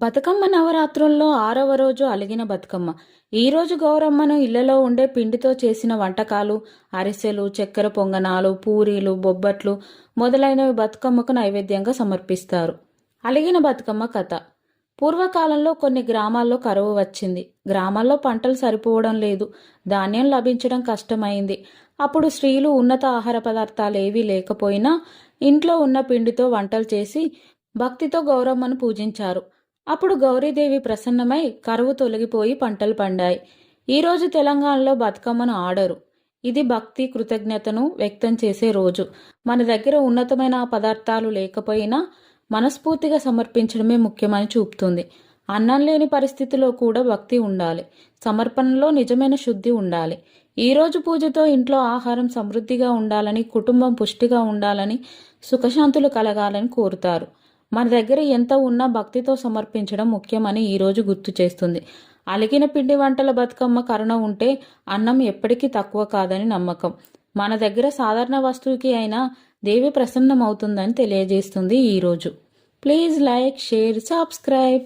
బతుకమ్మ నవరాత్రుల్లో ఆరవ రోజు అలిగిన బతుకమ్మ. ఈరోజు గౌరమ్మను ఇళ్ళలో ఉండే పిండితో చేసిన వంటకాలు అరిసెలు చక్కెర పొంగనాలు పూరీలు బొబ్బట్లు మొదలైనవి బతుకమ్మకు నైవేద్యంగా సమర్పిస్తారు. అలిగిన బతుకమ్మ కథ. పూర్వకాలంలో కొన్ని గ్రామాల్లో కరువు వచ్చింది. గ్రామాల్లో పంటలు సరిపోవడం లేదు. ధాన్యం లభించడం కష్టమైంది. అప్పుడు స్త్రీలు ఉన్నత ఆహార పదార్థాలు ఏవీ లేకపోయినా ఇంట్లో ఉన్న పిండితో వంటలు చేసి భక్తితో గౌరమ్మను పూజించారు. అప్పుడు గౌరీదేవి ప్రసన్నమై కరువు తొలగిపోయి పంటలు పండాయి. ఈరోజు తెలంగాణలో బతుకమ్మను ఆడరు. ఇది భక్తి కృతజ్ఞతను వ్యక్తం చేసే రోజు. మన దగ్గర ఉన్నతమైన పదార్థాలు లేకపోయినా మనస్ఫూర్తిగా సమర్పించడమే ముఖ్యమని చూపుతుంది. అన్నం లేని పరిస్థితిలో కూడా భక్తి ఉండాలి. సమర్పణలో నిజమైన శుద్ధి ఉండాలి. ఈ రోజు పూజతో ఇంట్లో ఆహారం సమృద్ధిగా ఉండాలని కుటుంబం పుష్టిగా ఉండాలని సుఖశాంతులు కలగాలని కోరుతారు. మన దగ్గర ఎంత ఉన్నా భక్తితో సమర్పించడం ముఖ్యమని ఈరోజు గుర్తు చేస్తుంది. అలిగిన పిండి వంటల బతుకమ్మ కరుణ ఉంటే అన్నం ఎప్పటికీ తక్కువ కాదని నమ్మకం. మన దగ్గర సాధారణ వస్తువుకి అయినా దేవి ప్రసన్నమవుతుందని తెలియజేస్తుంది ఈరోజు ప్లీజ్ లైక్ షేర్ సబ్స్క్రైబ్.